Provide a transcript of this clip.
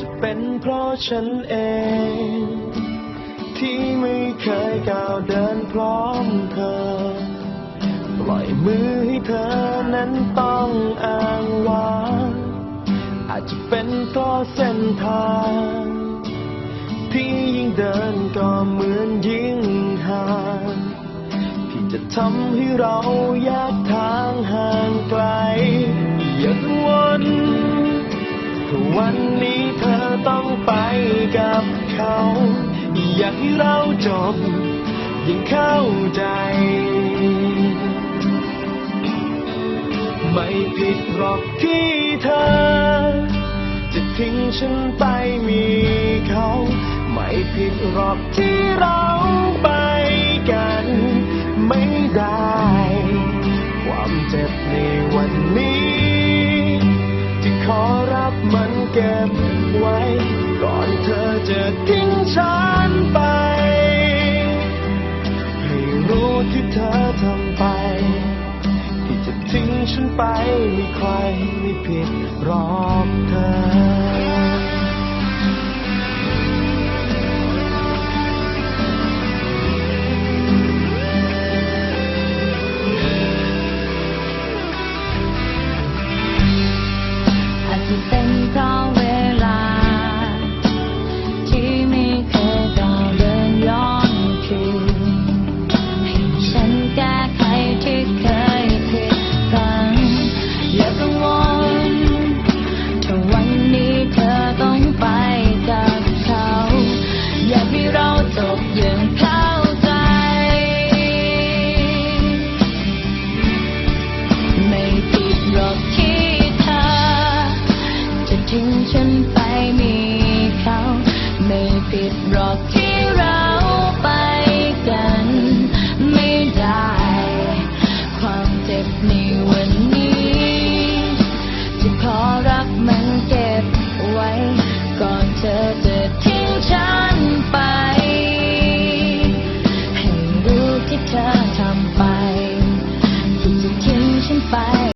จะเป็นเพราะฉันเอง ที่ไม่เคยก้าวเดินพร้อมเธอ ปล่อยมือให้เธอนั้นต้องอ้างว้างอาจจะเป็นเพราะเส้นทาง ที่ยิ่งเดินก็เหมือนยิ่งห่างที่จะทำให้เราแยกทางห่างไกลอย่ากังวลถ้าวันนี้ กับเขา อยากให้เราจบยังเข้าใจ ไม่ผิดหรอกที่เธอ จะทิ้งฉันไปมีเขา ไม่ผิดหรอกที่เราไปกัน ไม่ได้ ความเจ็บในวันนี้ ที่ขอรับมันเก็บไว้ จะทิ้งฉันไป ให้รู้ที่เธอทำไป ที่จะทิ้งฉันไปไม่ใครไม่ผิดหรอกเธอ kita tanpa